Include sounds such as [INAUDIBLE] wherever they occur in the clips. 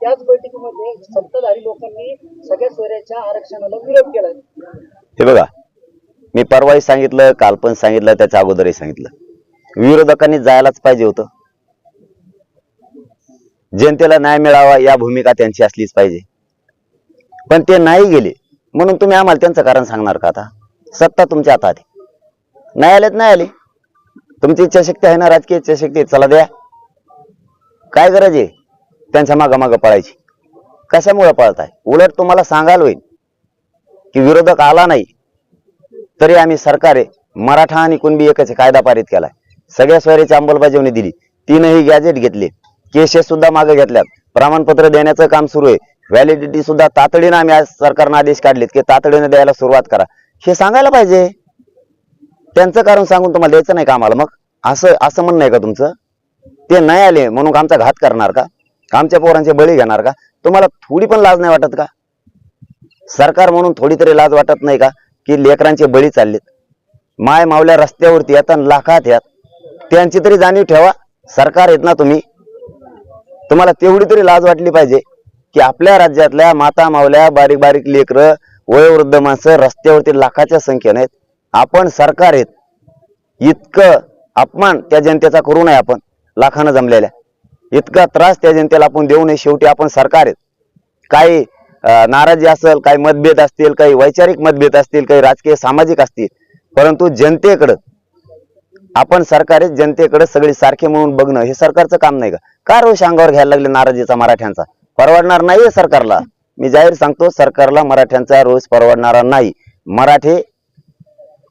त्याच बैठकीमध्ये सत्ताधारी लोकांनी सगळ्या सोयऱ्याच्या आरक्षणाला विरोध केला. हे बघा मी परवाही सांगितलं काल पण सांगितलं त्याच्या अगोदरही सांगितलं. विरोधकांनी जायलाच पाहिजे होतं. जनतेला न्याय मिळावा या भूमिका त्यांची असलीच पाहिजे. पण ते नाही गेले म्हणून तुम्ही आम्हाला त्यांचं कारण सांगणार का आता? सत्ता तुमच्या हातात नाही आलेत नाही आले. तुमची इच्छाशक्ती आहे ना राजकीय इच्छाशक्ती चला द्या. काय गरज आहे? त्यांच्या मागं मागं पळायची. कशामुळे पळताय? उलट तुम्हाला सांगायला होईल की विरोधक आला नाही तरी आम्ही सरकारे मराठा आणि कुणबी एकच कायदा पारित केलाय. सगळ्या स्वैरीची अंमलबजावणी दिली. तीनही गॅजेट घेतले. केसेस सुद्धा मागे घेतल्यात. प्रमाणपत्र देण्याचं काम सुरू आहे. व्हॅलिडिटी सुद्धा तातडीनं आम्ही आज सरकारनं आदेश काढलेत की तातडीनं द्यायला सुरुवात करा. हे सांगायला पाहिजे. त्यांचं कारण सांगून तुम्हाला द्यायचं नाही कामाला मग? असं असं म्हणणं आहे का तुमचं? ते नाही आले म्हणून आमचा घात करणार का? आमच्या पोरांचे बळी घेणार का? तुम्हाला थोडी पण लाज नाही वाटत का? सरकार म्हणून थोडी तरी लाज वाटत नाही का? की लेकरांचे बळी चाललेत. माय मावल्या रस्त्यावरती येतात लाखात यात त्यांची तरी जाणीव ठेवा. सरकार येत ना तुम्ही. तुम्हाला तेवढी तरी लाज वाटली पाहिजे की आपल्या राज्यातल्या माता मावल्या बारीक बारीक लेकरं वयोवृद्ध माणसं रस्त्यावरती लाखाच्या संख्येने आहेत. आपण सरकार आहेत. इतकं अपमान त्या जनतेचा करू नये आपण. लाखानं जमलेल्या. इतका त्रास त्या जनतेला आपण देऊ नये. शेवटी आपण सरकार आहेत. काही नाराजी असेल काही मतभेद असतील काही वैचारिक मतभेद असतील काही राजकीय सामाजिक असतील. परंतु जनतेकडं आपण सरकार आहेत जनतेकडे सगळे सारखे म्हणून बघणं हे सरकारचं काम नाही का? का रोष अंगावर घ्यायला लागले नाराजीचा मराठ्यांचा? परवडणार नाहीये सरकारला. मी जाहीर सांगतो सरकारला मराठ्यांचा रोष परवडणारा नाही. मराठे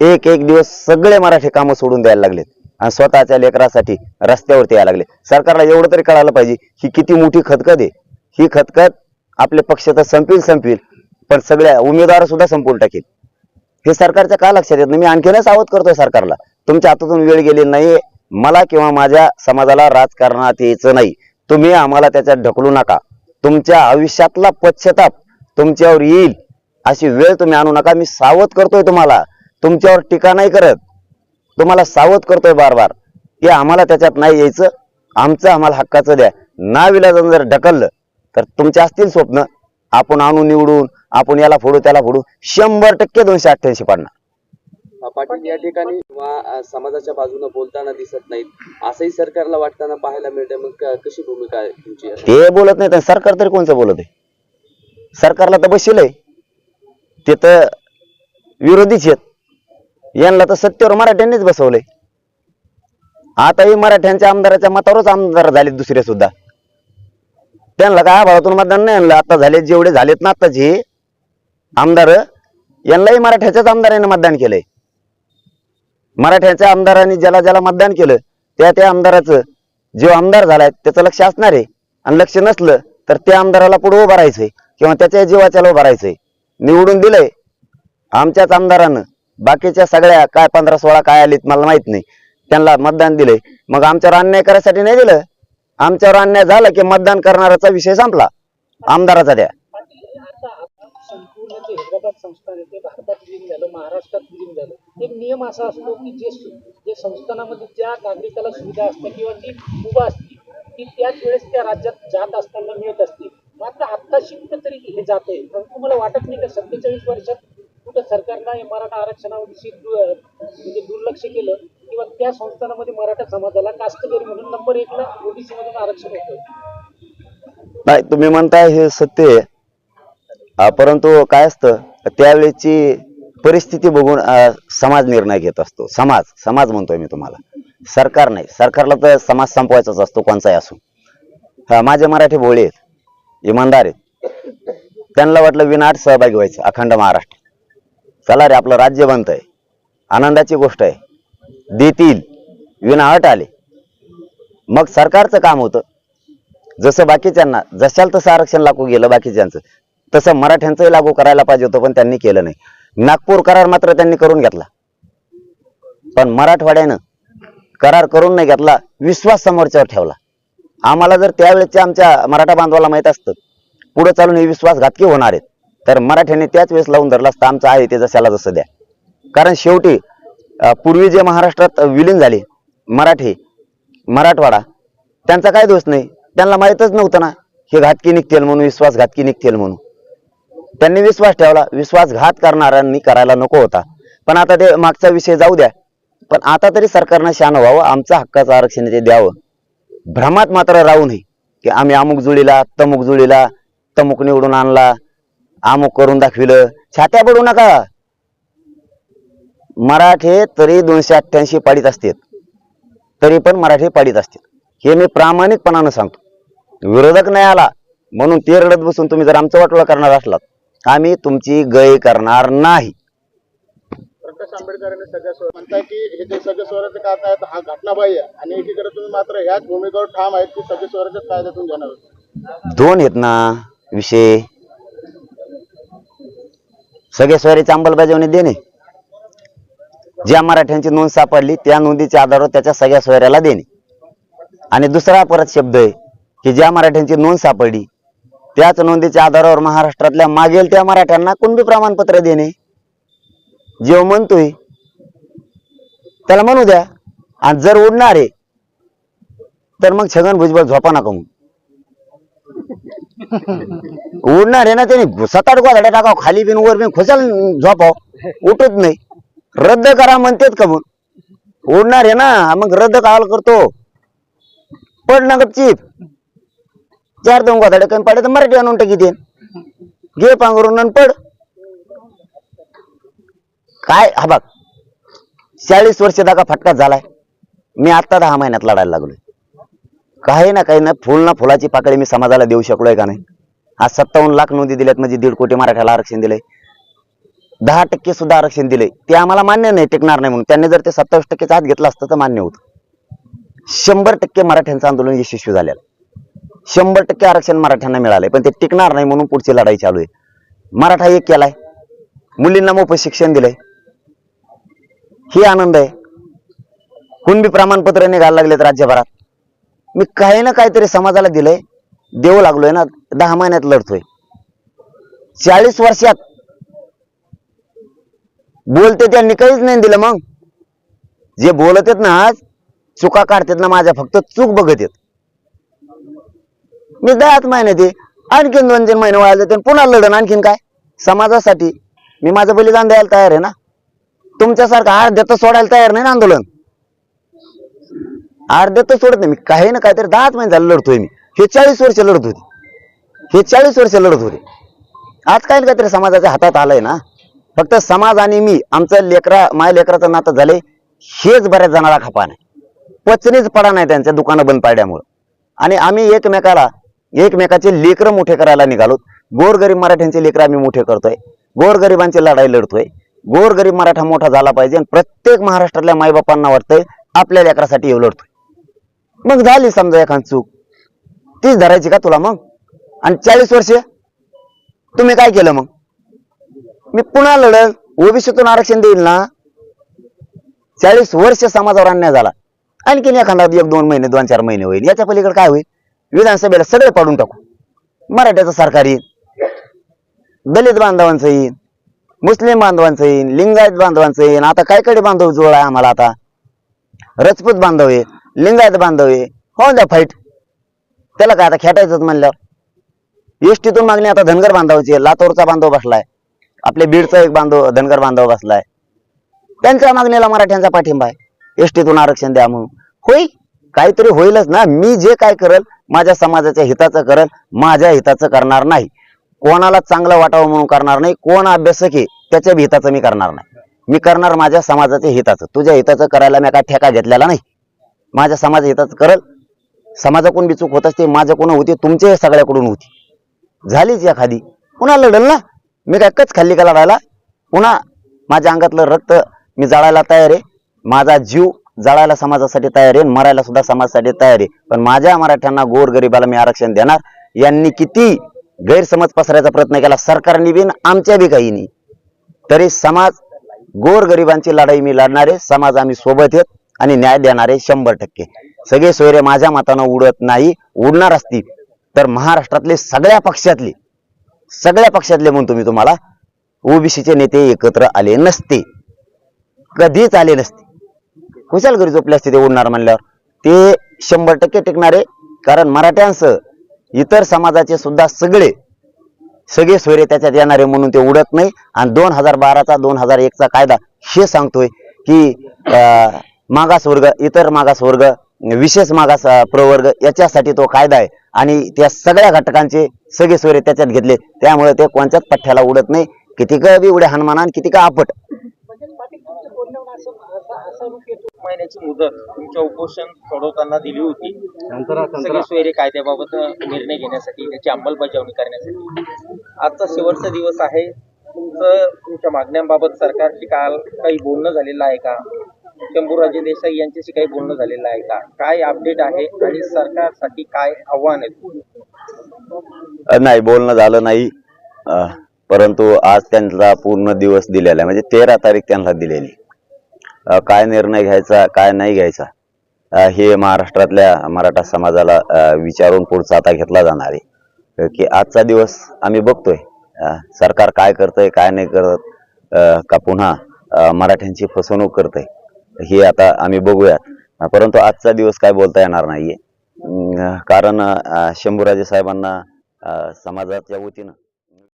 एक एक दिवस सगळे मराठी कामं सोडून द्यायला लागलेत. आणि स्वतःच्या लेकरासाठी रस्त्यावरती यायला लागले. सरकारला एवढं तरी कळायला पाहिजे ही किती मोठी खतखत आहे. ही खतखत आपले पक्ष तर संपील संपील पण सगळ्या उमेदवार सुद्धा संपवून टाकेल. हे सरकारच्या का लक्षात येत नाही? मी आणखीनच सावध करतोय सरकारला. तुमच्या हातातून वेळ गेली नाही मला किंवा माझ्या समाजाला राजकारणात यायचं नाही. तुम्ही आम्हाला त्याच्यात ढकलू नका. तुमच्या आयुष्यातला पश्चाताप तुमच्यावर येईल अशी वेळ तुम्ही आणू नका. मी सावध करतोय तुम्हाला. तुमच्यावर टीका नाही करत. तुम्हाला सावध करतोय बार बार की आम्हाला त्याच्यात नाही यायचं. आमचं आम्हाला हक्काचं द्या. ना विलाजन जर ढकललं तर तुमचे असतील स्वप्न. आपण आणून निवडून आपण याला फोडू त्याला फोडू. शंभर टक्के दोनशे अठ्ठ्याऐंशी पडणार. पाटील या ठिकाणी किंवा समाजाच्या बाजूने बोलताना दिसत नाहीत. असंही सरकारला वाटताना पाहायला मिळतंय. मग कशी भूमिका आहे तुमची? ते बोलत नाही तर सरकार तरी कोणचं बोलत आहे? सरकारला तर बसलंय. ते तर विरोधीच आहेत. यांना तर सत्तेवर मराठ्यांनीच बसवलंय. आताही मराठ्यांच्या आमदाराच्या मतावरच आमदार झालेत दुसरे सुद्धा. त्यांना काय भावातून मतदान नाही आणलं? आता झाले जेवढे झालेत ना आताचे आमदार यांनाही मराठ्याच्याच आमदाराने मतदान केलंय. मराठ्याच्या आमदारांनी ज्याला ज्याला मतदान केलं त्या त्या आमदाराचं जो आमदार झालाय त्याचं लक्ष असणार आहे. आणि लक्ष नसलं तर त्या आमदाराला पुढे उभं राहायचंय किंवा त्याच्या जीवाच्याला उभं राहायचंय. निवडून दिलंय. आमच्याच आमदारानं बाकीच्या सगळ्या काय पंधरा सोळा काय आलीत मला माहीत नाही. त्यांना मतदान दिलंय. मग आमच्यावर अन्याय करायसाठी नाही दिलं? आमच्यावर अन्याय झाला की मतदान करणाऱ्याचा विषय संपला. आमदाराचा द्या. पाटील संस्थान आहे ते भारतात विलीन झालं महाराष्ट्रात विलीन झालं एक नियम असा असतो की जे जे संस्थानामध्ये ज्या नागरिकाला सुविधा असते किंवा ती उभा असते ती त्याच वेळेस त्या राज्यात जात असताना मिळत असते मात्र आत्ताशी तरी हे जाते तुम्हाला वाटत नाही का सत्तेचाळीस वर्षात कुठं सरकारनं हे मराठा आरक्षणाविषयी म्हणजे दुर्लक्ष केलं किंवा त्या संस्थानामध्ये मराठा समाजाला कास्तकरी म्हणून नंबर एकला ओबीसी मधून आरक्षण होतं. नाही तुम्ही म्हणताय हे सत्य आहे. परंतु काय असतं त्यावेळेची परिस्थिती बघून समाज निर्णय घेत असतो. समाज समाज म्हणतोय मी तुम्हाला. सरकार नाही. सरकारला तर समाज संपवायचाच असतो कोणचाही असो. हा, माझे मराठी भोळे आहेत इमानदार आहेत. त्यांना वाटलं विनाट सहभागी व्हायचं अखंड महाराष्ट्र. चला रे आपलं राज्य बनतंय. आनंदाची गोष्ट आहे. देतील विनाअट आले. मग सरकारचं काम होतं. जसं बाकीच्यांना जशाल तसं आरक्षण लागू गेलं बाकीच्यांचं. तसं मराठ्यांचंही लागू करायला पाहिजे होतं पण त्यांनी केलं नाही. नागपूर करार मात्र त्यांनी करून घेतला. पण मराठवाड्यानं करार करून नाही घेतला विश्वास समोरच्यावर ठेवला. आम्हाला जर त्यावेळेच्या आमच्या मराठा बांधवाला माहीत असतं पुढे चालून हे विश्वासघातकी होणार आहेत. तर मराठ्यांनी त्याच वेळेस लावून धरला असता आमचं आहे ते जशाला जसं द्या. कारण शेवटी पूर्वी जे महाराष्ट्रात विलीन झाले मराठी मराठवाडा त्यांचा काय दोष नाही. त्यांना माहीतच नव्हतं ना हे घातकी निघतील म्हणून विश्वासघातकी निघतील म्हणून. त्यांनी विश्वास ठेवला विश्वासघात करणाऱ्यांनी करायला नको होता. पण आता ते मागचा विषय जाऊ द्या. पण आता तरी सरकारनं शान व्हावं आमचा हक्काचं आरक्षण ते द्यावं. भ्रमात मात्र राहू नये की आम्ही अमुक जुळीला तमुक जुळीला तमुक निवडून आणला अमुक करून दाखविलं. छात्या पडू नका. मराठे तरी दोनशे अठ्ठ्याऐंशी पाडीत असतात. तरी पण मराठी पाडीत असतात. हे मी प्रामाणिकपणानं सांगतो. विरोधक नाही आला म्हणून ते रडत बसून तुम्ही जर आमचं वाटोळा करणार असलात आम्ही तुमची गय करणार नाही. प्रकाश आंबेडकरांनी सगळ्या स्वर म्हणताय की हे जे सगळे स्वराज्य कायदा आहेत हा घटनाबाह्य आहे. आणि एकीकडे तुम्ही मात्र ह्याच भूमिकेवर ठाम आहेत की सगळे स्वराज्य कायद्यातून घेणार आहोत. दोन आहेत ना विषय. सगळे स्वारीची अंमलबजावणी देणे. ज्या मराठ्यांची नोंद सापडली त्या नोंदीच्या आधारावर त्याच्या सगळ्या सोयऱ्याला देणे. आणि दुसरा परत शब्द आहे की ज्या मराठ्यांची नोंद सापडली त्याच नोंदीच्या आधारावर महाराष्ट्रातल्या मागेल त्या मराठ्यांना कुणबी प्रमाणपत्र देणे. जेव म्हणतोय त्याला म्हणू द्या आणि जर उडणार आहे तर मग छगन भुजबळ झोपा नका म्हणून. [LAUGHS] उडणार आहे ना त्याने सात आठ गोधाड्या टाकाव खाली बिन वर बिन खुशाल झोपाव उठत नाही. रद्द करा म्हणतेत का मग? उडणार आहे ना. मग रद्द काल करतो. पड ना गपचीप. चार दोन गोधाडे कमी पाडे तर मराठी आणून टाकी ते घे पांघरून आणि पड. काय? हा बघ. चाळीस वर्ष दाका फटका झालाय. मी आता दहा महिन्यात लढायला लागलोय. काही ना काही ना फुल ना फुलाची पाकळी मी समाजाला देऊ शकलोय का नाही? आज सत्तावन्न लाख नोंदी दिल्यात म्हणजे दीड कोटी मराठ्याला आरक्षण दिलंय. दहा टक्के सुद्धा आरक्षण दिलंय. ते आम्हाला मान्य नाही टिकणार नाही म्हणून. त्यांनी जर ते सत्तावीस टक्केचा हात घेतला असतं तर मान्य होतं. शंभर टक्के मराठ्यांचं आंदोलन यशस्वी झालेलं. शंभर टक्के आरक्षण मराठ्यांना मिळालंय पण ते टिकणार नाही म्हणून पुढची लढाई चालू आहे. मराठा एक केलाय. मुलींना मोफत शिक्षण दिलंय. ही आनंद आहे. कुणबी प्रमाणपत्र निघायला लागलेत राज्यभरात. मी काही ना काहीतरी समाजाला दिलंय. देऊ लागलोय ना दहा महिन्यात लढतोय. चाळीस वर्षात बोलते त्यांनी काहीच नाही दिलं मग. जे बोलत आहेत ना आज चुका काढतात ना माझ्या फक्त चूक बघत येत मी दहाच महिन्यात आहे. आणखीन दोन तीन महिने वाया जाते पुन्हा लढण आणखीन काय? समाजासाठी. मी माझं बलिदान द्यायला तयार आहे ना. तुमच्यासारखं अर्ध्यात सोडायला तयार नाही ना आंदोलन. अर्ध्यात सोडत नाही. मी काही ना काहीतरी दहाच महिने झालं लढतोय मी. हे चाळीस वर्ष लढत होते. हे चाळीस वर्ष लढत होते. आज काही ना काहीतरी समाजाच्या हातात आलंय ना. फक्त समाज आणि मी आमचं लेकरा माझ्या लेकराचं नातं झालंय हेच बऱ्याच जणाला खपा नाही. पचनीच पडा नाही त्यांच्या दुकानं बंद पाडल्यामुळं. आणि आम्ही एकमेकाला एकमेकाचे लेकरं मोठे करायला निघालो. गोरगरीब मराठ्यांचे लेकरं आम्ही मोठे करतोय. गोरगरिबांची लढाई लढतोय. गोरगरीब मराठा मोठा झाला पाहिजे आणि प्रत्येक महाराष्ट्रातल्या माईबापांना वाटतंय आपल्या लेकरासाठी येऊ लढतोय. मग झाली समजा एखाद चूक. तीच धरायची का तुला मग? आणि चाळीस वर्ष? तुम्ही काय केलं मग? मी पुन्हा लढल ओबीसीतून आरक्षण देईल ना? चाळीस वर्ष समाजावर अन्याय झाला. आणखीन एखादा एक दोन महिने दोन चार महिने होईल. याच्या पलीकडे काय होईल? विधानसभेला सगळे पाडून टाकू. मराठ्याचं सरकार येईल. दलित बांधवांचं येईल. मुस्लिम बांधवांचं येईल. लिंगायत बांधवांचं येईल. आता काय कडे बांधव जोड आहे आम्हाला आता. रजपूत बांधव आहे लिंगायत बांधव आहे. हो द्या फाईट त्याला काय आता खेटायचंच म्हणल्यावर. एसटीतून मागणी आता धनगर बांधवाची लातूरचा बांधव बसलाय. आपले बीडचा एक बांधव धनगर बांधव बसलाय. त्यांच्या मागणीला मराठ्यांचा पाठिंबा आहे. एसटीतून आरक्षण द्या म्हणून. होई काहीतरी होईलच ना. मी जे काय करल माझ्या समाजाच्या हिताचं करल माझ्या हिताचं करणार नाही. कोणाला चांगलं वाटावं म्हणून करणार नाही. कोण अभ्यासक आहे त्याच्या बी हिताचं मी करणार नाही. मी करणार माझ्या समाजाच्या हिताचं. तुझ्या हिताचं करायला मी काय ठेका घेतलेला नाही. माझ्या समाज हिताचं करल. समाजाकडून बी चूक होत असते माझ्याकडून होती तुमच्या सगळ्याकडून होती. झालीच एखादी. पुन्हा लढल ना. मी काय कच खाल्ली का लढायला? पुन्हा माझ्या अंगातलं रक्त मी जाळायला तयार आहे. माझा जीव जाळायला समाजासाठी तयार आहे मरायला सुद्धा समाजासाठी तयार आहे. पण माझ्या मराठ्यांना गोरगरिबाला मी आरक्षण देणार. यांनी किती गैरसमज पसरायचा प्रयत्न केला सरकारने बी आमच्या बी काही नाही तरी समाज गोरगरिबांची लढाई मी लढणार आहे. समाज आम्ही सोबत येत आणि न्याय देणारे शंभर टक्के. सगळे सोयरे माझ्या मतानं उडत नाही उडणार असतील तर महाराष्ट्रातले सगळ्या पक्षातले सगळ्या पक्षातले म्हणतो मी तुम्हाला ओबीसीचे नेते एकत्र आले नसते. कधीच आले नसते. कुशाल घरी झोपले असते ते उडणार म्हणल्यावर. ते शंभर टक्के टिकणारे कारण मराठ्यांसह इतर समाजाचे सुद्धा सगळे सगळे सोयरे त्याच्यात येणारे म्हणून ते उडत नाही. आणि दोन हजार बाराचा दोन हजार एकचा कायदा हे सांगतोय की अं, मागासवर्ग इतर मागासवर्ग विशेष मागास प्रवर्ग याच्यासाठी तो कायदा आहे. आणि त्या सगळ्या घटकांचे सगळे सोयरे त्याच्यात घेतले. त्यामुळे ते कोणत्याच पठ्ठ्याला उडत नाही. किती का बी उड्या हनुमान आणि किती का आपट. म्हणजे महिन्याची मुदत तुमच्या उपोषण सोडवताना दिली होती सगळे सोयरे कायद्याबाबत निर्णय घेण्यासाठी त्याची अंमलबजावणी करण्यासाठी. आजचा शेवटचा दिवस आहे. तुमचं तुमच्या मागण्यांबाबत सरकारशी काल काही बोलणं झालेलं आहे का? शंभूराजे देसाई यांच्याशी काही बोलणं झालेलं आहे का? काय अपडेट आहे आणि सरकारसाठी काय आव्हान आहे? नाही बोलणं झालं नाही. परंतु आज त्यांचा पूर्ण दिवस दिलेला म्हणजे तेरा तारीख त्यांना दिलेली. काय निर्णय घ्यायचा काय नाही घ्यायचा हे महाराष्ट्रातल्या मराठा समाजाला विचारून पुढचा आता घेतला जाणार आहे. की आजचा दिवस आम्ही बघतोय. सरकार काय करतंय काय नाही करत का पुन्हा मराठ्यांची फसवणूक करतंय. हे आता आम्ही बघूयात. परंतु आजचा दिवस काय बोलता येणार नाहीये. कारण शंभूराजे साहेबांना समाजाच्या वतीनं